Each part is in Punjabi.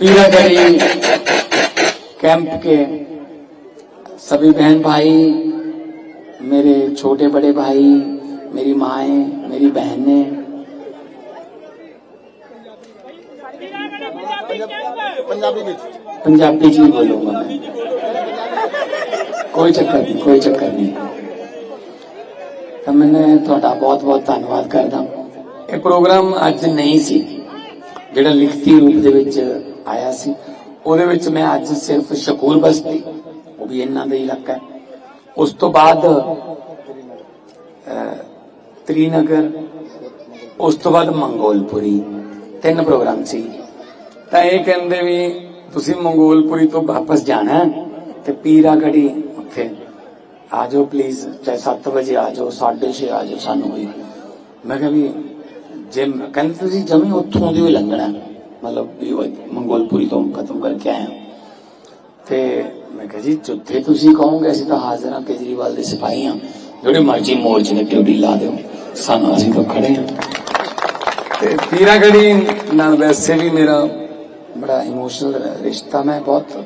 पीरागढ़ी कैंप के सभी बहन भाई मेरे छोटे बड़े भाई मेरी माएँ मेरी बहनें ਪੰਜਾਬੀ ਵਿੱਚ पंजाबी जी बोलूंगा मैं ਕੋਈ ਚੱਕਰ ਨਹੀਂ ਕੋਈ ਚੱਕਰ ਨਹੀਂ ਤਾਂ ਮੈਂ ਤੁਹਾਡਾ ਬਹੁਤ ਬਹੁਤ ਧੰਨਵਾਦ ਕਰਦਾ ਇਹ ਪ੍ਰੋਗਰਾਮ ਅੱਜ ਨਹੀਂ ਸੀ ਜਿਹੜਾ ਲਿਖਤੀ ਰੂਪ ਦੇ ਵਿੱਚ ਆਇਆ ਸੀ। ਉਹਦੇ ਵਿੱਚ ਮੈਂ ਅੱਜ ਸਿਰਫ ਸ਼ਕੂਰ ਬਸਤੀ ਉਹ ਵੀ ਇਹਨਾਂ ਦਾ ਇਲਾਕਾ ਹੈ। ਉਸ ਤੋਂ ਬਾਅਦ ਅਹ, ਤ੍ਰੀਨਗਰ ਉਸ ਤੋਂ ਬਾਅਦ ਮੰਗੋਲਪੁਰੀ ਤਿੰਨ ਪ੍ਰੋਗਰਾਮ ਸੀ। ਤਾਂ ਇਹ ਕਹਿੰਦੇ ਵੀ ਤੁਸੀਂ ਮੰਗੋਲਪੁਰੀ ਤੋਂ ਵਾਪਸ ਜਾਣਾ ਤੇ ਪੀਰਾ ਪੀਰਾਗੜੀ ਉੱਥੇ। ਆ ਜਾਓ ਪਲੀਜ਼ ਚਾਹੇ 7 ਵਜੇ ਆ ਜਾਓ 6:30 ਆ ਜਾਓ ਸਾਨੂੰ ਵੀ। ਮੈਂ ਕਿਹਾ ਵੀ ਜੇ ਕਹਿੰਦੇ ਤੁਸੀਂ ਜਮੀ ਉੱਥੋਂ ਦੀ ਹੀ ਲੰਘਣਾ ਮਤਲਬ ਵੀ ਉਹ ਮੰਗੋਲਪੁਰੀ ਤੋਂ ਖਤਮ ਕਰਕੇ ਆਏ ਤੇ ਮੈਂ ਕਿਹਾ ਜੀ ਜਿੱਥੇ ਤੁਸੀਂ ਕਹੋਗੇ ਅਸੀਂ ਤਾਂ ਹਾਜ਼ਰ ਹਾਂ ਕੇਜਰੀਵਾਲ ਦੇ ਸਿਪਾਹੀ ਹਾਂ ਜਿਹੜੇ ਮਰਜ਼ੀ ਮੋਰਚੇ ਤੇ ਡਿਊਟੀ ਲਾ ਦਿਓ ਸਾਨੂੰ ਅਸੀਂ ਤਾਂ ਖੜੇ ਹਾਂ ਤੇ ਪੀਰਾਗੜੀ ਨਾਲ ਵੈਸੇ ਵੀ ਮੇਰਾ ਬੜਾ ਇਮੋਸ਼ਨਲ ਰਿਸ਼ਤਾ ਮੈਂ ਬਹੁਤ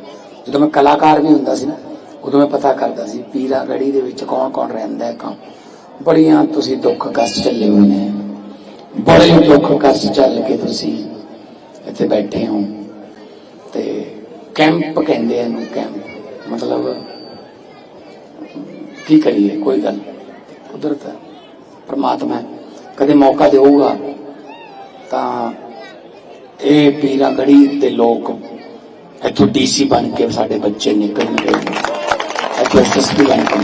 ਜਦੋਂ ਮੈਂ ਕਲਾਕਾਰ ਵੀ ਹੁੰਦਾ ਸੀ ਨਾ ਉਦੋਂ ਮੈਂ ਪਤਾ ਕਰਦਾ ਸੀ ਪੀਰਾਗੜੀ ਦੇ ਵਿੱਚ ਕੌਣ ਕੌਣ ਰਹਿੰਦਾ ਹੈ ਕੌਣ ਬੜੀਆਂ ਤੁਸੀਂ ਦੁੱਖ ਕਸ਼ਟ ਚੱਲੇ ਹੋਏ ਨੇ ਬੜੇ ਦੁੱਖ ਕਸ਼ਟ ਚੱਲ ਕੇ ਤੁਸੀਂ ਇੱਥੇ ਬੈਠੇ ਹੋ। ਤੇ ਕੈਂਪ ਕਹਿੰਦੇ ਇਹਨੂੰ ਕੈਂਪ। ਮਤਲਬ, ਕੀ ਕਰੀਏ, ਕੋਈ ਗੱਲ ਕੁਦਰਤ ਹੈ, ਪ੍ਰਮਾਤਮਾ ਕਦੇ ਮੌਕਾ ਦੇਊਗਾ, ਤਾਂ ਇਹ ਪੀਰਾਂ ਗੜੀ ਦੇ ਲੋਕ ਇੱਥੋਂ ਡੀਸੀ ਬਣ ਕੇ ਸਾਡੇ ਬੱਚੇ ਨਿਕਲਣਗੇ। ਇੱਥੋਂ ਐਸਐਸਪੀ ਬਣ ਕੇ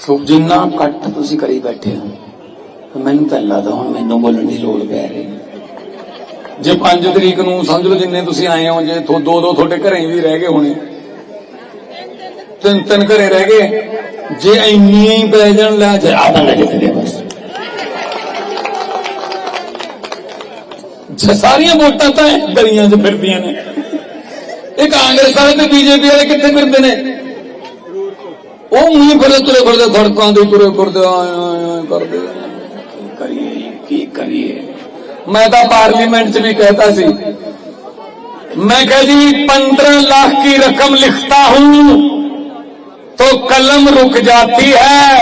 ਸੋ ਜਿੰਨਾ ਕੱਟ ਤੁਸੀਂ ਕਰੀ ਬੈਠੇ ਹੋ ਮੈਨੂੰ ਤਾਂ ਲੱਗਦਾ ਹੁਣ ਮੈਨੂੰ ਬੋਲਣ ਦੀ ਲੋੜ ਪੈ ਰਹੀ ਜੇ 5 ਤਰੀਕ ਨੂੰ ਸਮਝ ਲਓ ਜਿੰਨੇ ਤੁਸੀਂ ਆਏ ਹੋ ਜੇ ਦੋ ਦੋ ਤੁਹਾਡੇ ਘਰੇ ਵੀ ਰਹਿ ਗਏ ਹੋਣੇ। ਤਿੰਨ ਤਿੰਨ ਘਰੇ ਰਹਿ ਗਏ। ਜੇ ਇੰਨੀਆਂ ਹੀ ਪੈ ਜਾਣ ਲੈ ਜੇ। ਆ ਬੰਦਾ ਜਿੱਤ ਗਿਆ ਬਸ। ਜੇ ਸਾਰੀਆਂ ਵੋਟਾਂ ਤਾਂ ਗਲੀਆਂ 'ਚ ਫਿਰਦੀਆਂ ਨੇ। ਇਹ ਕਾਂਗਰਸ ਵਾਲੇ ਤੇ ਬੀਜੇਪੀ ਵਾਲੇ ਕਿੱਥੇ ਫਿਰਦੇ ਨੇ? ਉਹ ਮੂੰਹ ਫਿਰਦੇ ਤੁਰੇ ਫਿਰਦੇ ਸੜਕਾਂ ਦੇ ਤੁਰੇ ਫਿਰਦੇ ਕਰਦੇ ਕਰੀਏ ਕੀ ਕਰੀਏ ਮੈਂ ਤਾਂ ਪਾਰਲੀਮੈਂਟ 'ਚ ਵੀ कहता ਸੀ मैं कह जी पंद्रह लाख की रकम लिखता हूं तो कलम रुक जाती है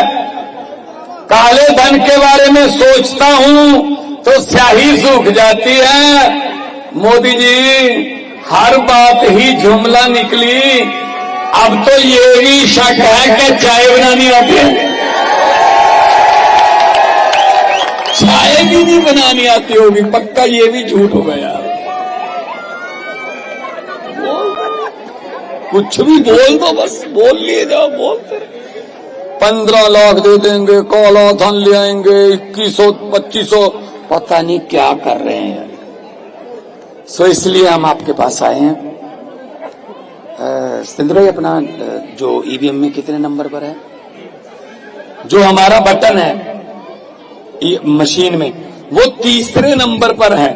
काले धन के बारे में सोचता हूं तो स्याही सूख जाती है मोदी जी हर बात ही जुमला निकली अब तो ये भी शक है कि चाय बनानी आती है चाय भी नहीं बनानी आती होगी। पक्का ये भी झूठ हो गया। कुछ भी बोल दो बस, बोल लिए जाओ बोलते पंद्रह लाख दे देंगे, काला धन ले आएँगे, इक्कीस सौ पच्चीस सौ पता नहीं क्या कर रहे हैं सो इसलिए हम आपके पास आए हैं। सतेंद्र भाई, अपना जो ईवीएम में कितने नंबर पर है? जो हमारा बटन है। मशीन में वो तीसरे नंबर पर है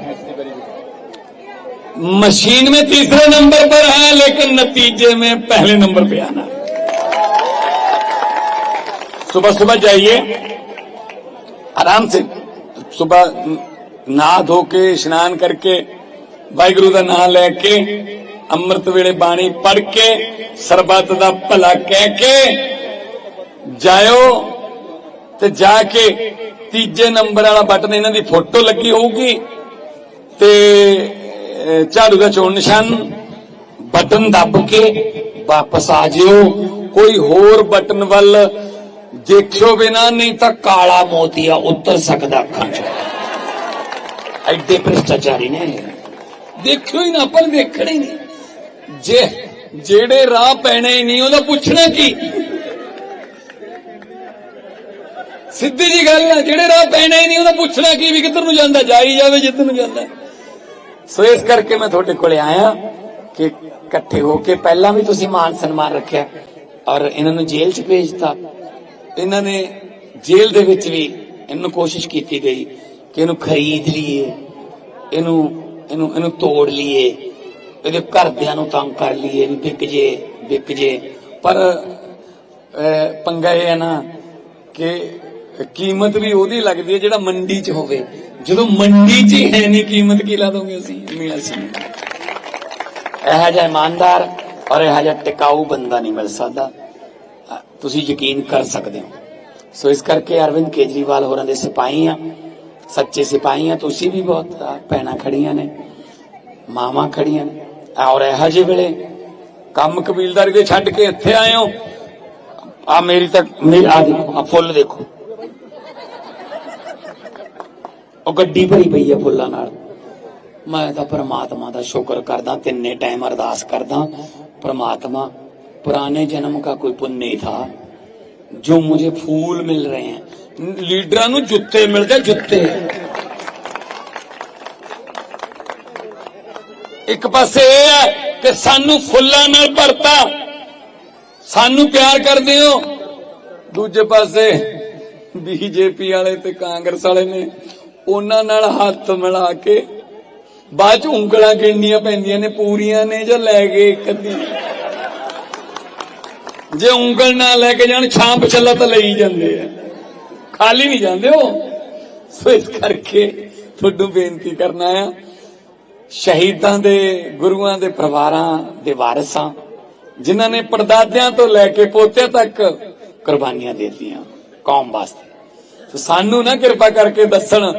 मशीन में तीसरे नंबर पर है लेकिन नतीजे में पहले नंबर पे आना सुबह सुबह जाइए आराम से सुबह नहा धो के स्नान करके वाहिगुरु का नाम लेके ਅੰਮ੍ਰਿਤ ਵੇਲੇ ਬਾਣੀ ਪੜ ਕੇ ਸਰਬੱਤ ਦਾ ਭਲਾ ਕਹਿ ਕੇ ਜਾਇਓ ਤੇ ਜਾ ਕੇ ਤੀਜੇ ਨੰਬਰ ਵਾਲਾ ਬਟਨ ਇਹਨਾਂ ਦੀ ਫੋਟੋ ਲੱਗੀ ਹੋਊਗੀ ਤੇ ਝਾੜੂ ਦਾ ਚੋਣ ਨਿਸ਼ਾਨ ਬਟਨ ਦੱਬ ਕੇ ਵਾਪਸ ਆ ਜਿਓ। ਕੋਈ ਹੋਰ ਬਟਨ ਵੱਲ ਦੇਖਿਓ ਬਿਨਾ, ਨਹੀਂ ਤਾਂ ਕਾਲਾ ਮੋਤੀਆ ਉੱਤਰ ਸਕਦਾ ਅੱਖਾਂ 'ਚ। ਐਡੇ ਭ੍ਰਿਸ਼ਟਾਚਾਰੀ ਨੇ। ਦੇਖਿਓ ਹੀ ਨਾ ਪਰ ਨੇ ਹੀ ਨਹੀਂ। ਜੇ, ਜਿਹੜੇ ਰਾਹ ਪੈਣੇ ਹੀ ਨਹੀਂ, ਉਹਦਾ ਪੁੱਛਣਾ ਕੀ? ਸਿੱਧੀ ਜੀ ਗੱਲ ਆ, ਜਿਹੜੇ ਰਾਹ ਪੈਣਾ ਹੀ ਨਹੀਂ, ਉਹਦਾ ਪੁੱਛਣਾ ਕੀ ਵੀ ਕਿੱਧਰ ਨੂੰ ਜਾਂਦਾ, ਜਾਈ ਜਾਵੇ ਜਿੱਧਰ ਨੂੰ ਜਾਂਦਾ। ਸੋ ਇਸ ਕਰਕੇ ਮੈਂ ਤੁਹਾਡੇ ਕੋਲੇ ਆਇਆ ਕਿ ਇਕੱਠੇ ਹੋ ਕੇ ਪਹਿਲਾਂ ਵੀ ਤੁਸੀਂ ਮਾਨ ਸਨਮਾਨ ਰੱਖਿਆ ਔਰ ਇਹਨਾਂ ਨੂੰ ਜੇਲ੍ਹ 'ਚ ਭੇਜਤਾ ਇਹਨਾਂ ਨੇ ਜੇਲ੍ਹ ਦੇ ਵਿੱਚ ਵੀ ਇਹਨੂੰ ਕੋਸ਼ਿਸ਼ ਕੀਤੀ ਗਈ ਕਿ ਇਹਨੂੰ ਖਰੀਦ ਲਈਏ, ਇਹਨੂੰ ਇਹਨੂੰ ਇਹਨੂੰ ਤੋੜ ਲਈਏ, ਇਹਦੇ ਘਰਦਿਆਂ ਨੂੰ ਤੰਗ ਕਰ ਲਈਏ ਵੀ ਵਿਕ ਜੇ ਵਿਕ ਜੇ। ਪਰ ਪੰਗਾ ਇਹ ਹੈ ਨਾ ਕਿ ਕੀਮਤ ਵੀ ਉਹਦੀ ਲੱਗਦੀ ਹੈ ਜਿਹੜਾ ਮੰਡੀ 'ਚ ਹੋਵੇ। ਜਦੋਂ ਮੰਡੀ 'ਚ ਹੀ ਹੈ ਨਹੀਂ ਕੀਮਤ ਕੀ ਲਾ ਦੋਗੇ ਅਸੀਂ? ਮੀਆਂ ਸਿੰਘ ਇਹ ਜਿਹਾ ਇਮਾਨਦਾਰ ਔਰ ਇਹ ਜਿਹਾ ਟਿਕਾਊ ਬੰਦਾ ਨਹੀਂ ਮਿਲ ਸਕਦਾ। ਤੁਸੀਂ ਯਕੀਨ ਕਰ ਸਕਦੇ ਹੋ। ਸੋ ਇਸ ਕਰਕੇ ਅਰਵਿੰਦ ਕੇਜਰੀਵਾਲ ਹੋਰਾਂ ਦੇ ਸਿਪਾਹੀ ਆ। ਸੱਚੇ ਸਿਪਾਹੀ ਆ। ਤੁਸੀਂ ਵੀ ਬਹੁਤ ਅ, ਭੈਣਾਂ ਖੜੀਆਂ ਨੇ। ਮਾਵਾਂ ਖੜੀਆਂ ਨੇ। ਔਰ ਇਹ ਜਿਹੇ ਵੇਲੇ ਕੰਮ ਕਬੀਲਦਾਰੀ ਦੇ ਛੱਡ ਕੇ ਇੱਥੇ ਆਏ ਹੋ। ਆ ਮੇਰੀ ਤਾਂ ਮੇਰੀ ਦੇਖੋ ਆ ਫੁੱਲ ਦੇਖੋ। ਉਹ ਗੱਡੀ ਭਰੀ ਪਈ ਹੈ ਫੁੱਲਾਂ ਨਾਲ ਮੈਂ ਤਾਂ ਪ੍ਰਮਾਤਮਾ ਦਾ ਸ਼ੁਕਰ ਕਰਦਾ ਤਿੰਨੇ ਟਾਈਮ ਅਰਦਾਸ ਕਰਦਾ ਪ੍ਰਮਾਤਮਾ ਪੁਰਾਣੇ ਜਨਮ का कोई पुण्य नहीं था जो मुझे फूल मिल रहे हैं ਲੀਡਰਾਂ ਨੂੰ ਜੁੱਤੇ ਮਿਲਦੇ ਜੁੱਤੇ ਇੱਕ ਪਾਸੇ ਇਹ ਹੈ ਕਿ ਸਾਨੂੰ ਫੁੱਲਾਂ ਨਾਲ ਭਰਤਾ ਸਾਨੂੰ ਪਿਆਰ ਕਰਦੇ ਹੋ ਦੂਜੇ ਪਾਸੇ ਬੀਜੇਪੀ ਵਾਲੇ ਤੇ ਕਾਂਗਰਸ ਵਾਲੇ ਨੇ ਉਹਨਾਂ ਨਾਲ ਹੱਥ ਮਿਲਾ ਕੇ ਬਾਅਦ ਚ ਉਂਗਲਾਂ ਗਿਣਨੀਆਂ ਪੈਂਦੀਆਂ ਨੇ, ਪੂਰੀਆਂ ਨੇ ਜਾਂ ਲੈ ਗਏ ਇੱਕ ਅੱਧੀ? ਜੇ ਉਂਗਲ ਨਾ ਲੈ ਕੇ ਜਾਣ ਛਾਂ ਚੱਲਾ ਤਾਂ ਲਈ ਜਾਂਦੇ ਆ। ਖਾਲੀ ਨਹੀਂ ਜਾਂਦੇ ਉਹ। ਸੋ ਇਸ ਕਰਕੇ ਤੁਹਾਨੂੰ ਬੇਨਤੀ ਕਰਨਾ ਆ ਸ਼ਹੀਦਾਂ ਦੇ, ਗੁਰੂਆਂ ਦੇ ਪਰਿਵਾਰਾਂ ਦੇ ਵਾਰਿਸਾਂ, ਜਿਨ੍ਹਾਂ ਨੇ ਪੜਦਾਦਿਆਂ ਤੋਂ ਲੈ ਕੇ ਪੋਤਿਆਂ ਤੱਕ ਕੁਰਬਾਨੀਆਂ ਦੇ ਦਿੱਤੀਆਂ, ਕੌਮ ਵਾਸਤੇ। ਸਾਨੂੰ ਨਾ ਕਿਰਪਾ ਕਰਕੇ ਦੱਸਣ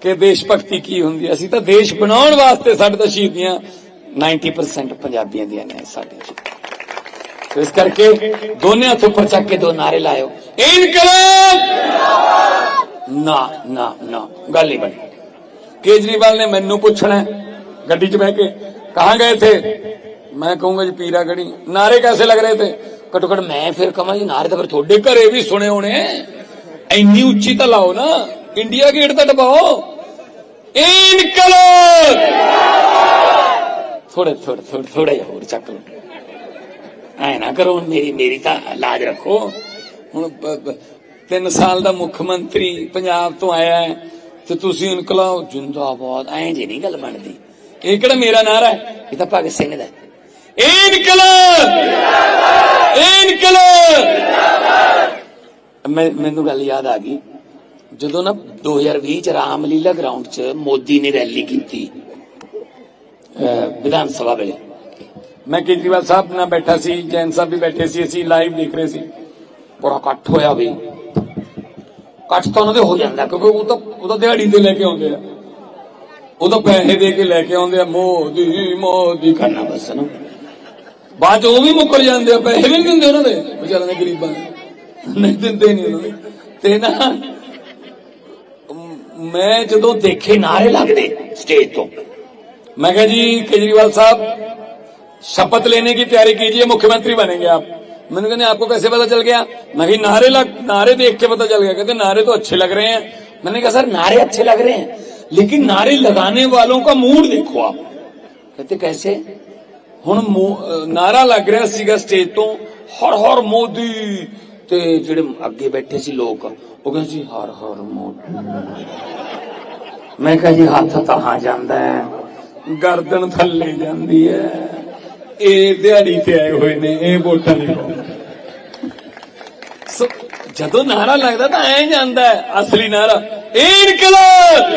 ਕਿ ਦੇਸ਼ ਭਗਤੀ ਕੀ ਹੁੰਦੀ ਹੈ। ਅਸੀਂ ਤਾਂ ਦੇਸ਼ ਬਣਾਉਣ ਵਾਸਤੇ ਸਾਡੇ ਤਾਂ ਸ਼ਹੀਦੀਆਂ 90% ਪੰਜਾਬੀਆਂ ਦੀਆਂ ਨੇ ਸਾਡੇ ਜੀ ਇਸ ਕਰਕੇ ਦੋਨੇ ਹੱਥ ਉੱਪਰ ਚੱਕ ਕੇ ਦੋ ਨਾਰੇ ਲਾਇਓ। ਇਨਕਲਾਬ! ਨਾ ਨਾ ਨਾ। ਗੱਲ ਨਹੀਂ ਬਣੀ। ਕੇਜਰੀਵਾਲ ਨੇ ਮੈਨੂੰ ਪੁੱਛਣਾ ਗੱਡੀ 'ਚ ਬਹਿ ਕੇ, ਕਹਾਂ ਗਏ ਥੇ ਮੈਂ ਕਹੂੰਗਾ ਜੀ ਪੀਰਾ ਗੜੀ ਨਾਰੇ ਕੈਸੇ ਲੱਗ ਰਹੇ ਥੇ ਘਟੋ ਘਟ ਮੈਂ ਫਿਰ ਕਹਾਂ ਜੀ ਨਾਰੇ ਤਾਂ ਫਿਰ ਤੁਹਾਡੇ ਘਰੇ ਵੀ ਸੁਣੇ ਹੋਣੇ ਇੰਨੀ ਉੱਚੀ ਤਾਂ ਲਾਓ ਨਾ, ਇੰਡੀਆ ਗੇਟ ਤਾਂ ਦਬਾਓ। ਇਨਕਲਾਬ! ਥੋੜੇ ਥੋੜੇ ਥੋੜੇ ਥੋੜਾ ਜਿਹਾ ਹੋਰ ਚੱਕ ਲਓ। ਐ ਨਾ ਕਰੋ, ਮੇਰੀ ਮੇਰੀ ਤਾਂ ਲਾਜ ਰੱਖੋ। ਹੁਣ ਪ- ਤਿੰਨ ਸਾਲ ਦਾ ਮੁੱਖ ਮੰਤਰੀ ਪੰਜਾਬ ਤੋਂ ਆਇਆ ਹੈ, ਤੇ ਤੁਸੀਂ ਇਨਕਲਾਬ, ਜਿੰਦਾਬਾਦ, ਐਂ ਜੇ ਨਹੀਂ ਗੱਲ ਬਣਦੀ। ਇਹ ਕਿਹੜਾ ਮੇਰਾ ਨਾਰਾ ਹੈ? ਇਹ ਤਾਂ ਭਗਤ ਸਿੰਘ ਦਾ ਇਨਕਲਾਬ! ਇਨਕਲਾਬ! ਮੈਨੂੰ ਗੱਲ ਯਾਦ ਆ ਗਈ। ਜਦੋਂ ਨਾ 2020 ਚ ਰਾਮਲੀਲਾ ਗਰਾਊਂਡ 'ਚ ਮੋਦੀ ਨੇ ਰੈਲੀ ਕੀਤੀ ਵਿਧਾਨ ਸਭਾ ਵੇਲੇ। ਮੈਂ ਕੇਜਰੀਵਾਲ ਸਾਹਿਬ ਨਾਲ ਬੈਠਾ ਸੀ, ਜੈਨ ਸਾਹਿਬ ਵੀ ਬੈਠੇ ਸੀ, ਅਸੀਂ ਲਾਈਵ ਦੇਖ ਰਹੇ ਸੀ। ਬੜਾ ਇਕੱਠ ਹੋਇਆ ਵੀ। ਇਕੱਠ ਤਾਂ ਉਹਨਾਂ ਦੇ ਹੋ ਜਾਂਦਾ, ਕਿਉਂਕਿ ਉਹ ਤਾਂ ਉਹ ਤਾਂ ਦਿਹਾੜੀ ਤੇ ਲੈ ਕੇ ਆਉਂਦੇ ਆ। ਉਹ ਤਾਂ ਪੈਸੇ ਦੇ ਕੇ ਲੈ ਕੇ ਆਉਂਦੇ ਆ, ਮੋਦੀ ਮੋਦੀ ਕਰਨਾ ਬਸ ਨਾ ਬਾਅਦ 'ਚ ਉਹ ਵੀ ਮੁੱਕਰ ਜਾਂਦੇ ਆ, ਪੈਸੇ ਵੀ ਨਹੀਂ ਦਿੰਦੇ ਉਹਨਾਂ ਦੇ, ਵਿਚਾਰਿਆਂ ਦੇ ਗਰੀਬਾਂ ਦੇ। ਨਹੀਂ ਦਿੰਦੇ ਨਹੀਂ ਉਹਨਾਂ ਦੇ ਤੇ ਨਾ ਮ- ਮੈਂ ਜਦੋਂ ਦੇਖੇ ਨਾਰੇ ਲੱਗਦੇ ਸਟੇਜ ਤੋਂ मैं कहा जी केजरीवाल साहब शपथ लेने की तैयारी कीजिए मुख्यमंत्री बनेंगे आप मैंने कहा नहीं आपको कैसे पता चल गया मैं कहा नारे लग नारे देख के पता चल गया कहते नारे तो अच्छे लग रहे हैं मैंने कहा सर नारे अच्छे लग रहे हैं लेकिन नारे लगाने वालों का मूड देखो आप कहते कैसे ਹੁਣ ਮੋ- ਅਹ ਨਾਰਾ ਲੱਗ ਰਿਹਾ ਸੀਗਾ ਸਟੇਜ ਤੋਂ ਹਰ ਹਰ ਮੋਦੀ ਤੇ ਜਿਹੜੇ ਅੱਗੇ ਬੈਠੇ ਸੀ ਲੋਕ ਉਹ ਕਹਿੰਦੇ ਸੀ ਹਰ ਹਰ ਮੋਦੀ ਮੈਂ ਕਿਹਾ ਜੀ ਹੱਥ ਤਾਂ ਜਾਂਦਾ ਹੈ ਗਰਦਨ ਥੱਲੇ ਜਾਂਦੀ ਹੈ। ਇਹ ਦਿਹਾੜੀ ਤੇ ਆਏ ਹੋਏ ਨੇ ਇਹ ਵੋਟਾਂ ਨਹੀਂ ਸੋ ਜਦੋਂ ਨਾਰਾ ਲੱਗਦਾ ਤਾਂ ਐ ਜਾਂਦਾ ਹੈ ਅਸਲੀ ਨਾਰਾ। ਇਨਕਲਾਬ!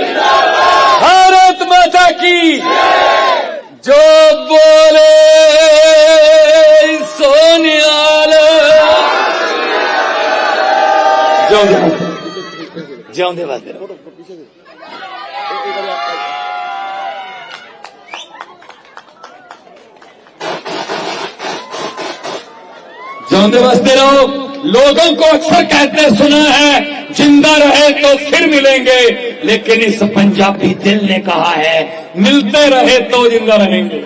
ਭਾਰਤ ਮਾਤਾ ਕੀ ਜੋ ਬੋਲੇ उनके पास जाते बसते रहो लोगों को अक्सर कहते सुना है, ज़िंदा रहे तो फिर मिलेंगे, लेकिन इस पंजाबी दिल ने कहा है, मिलते रहे तो ज़िंदा रहेंगे।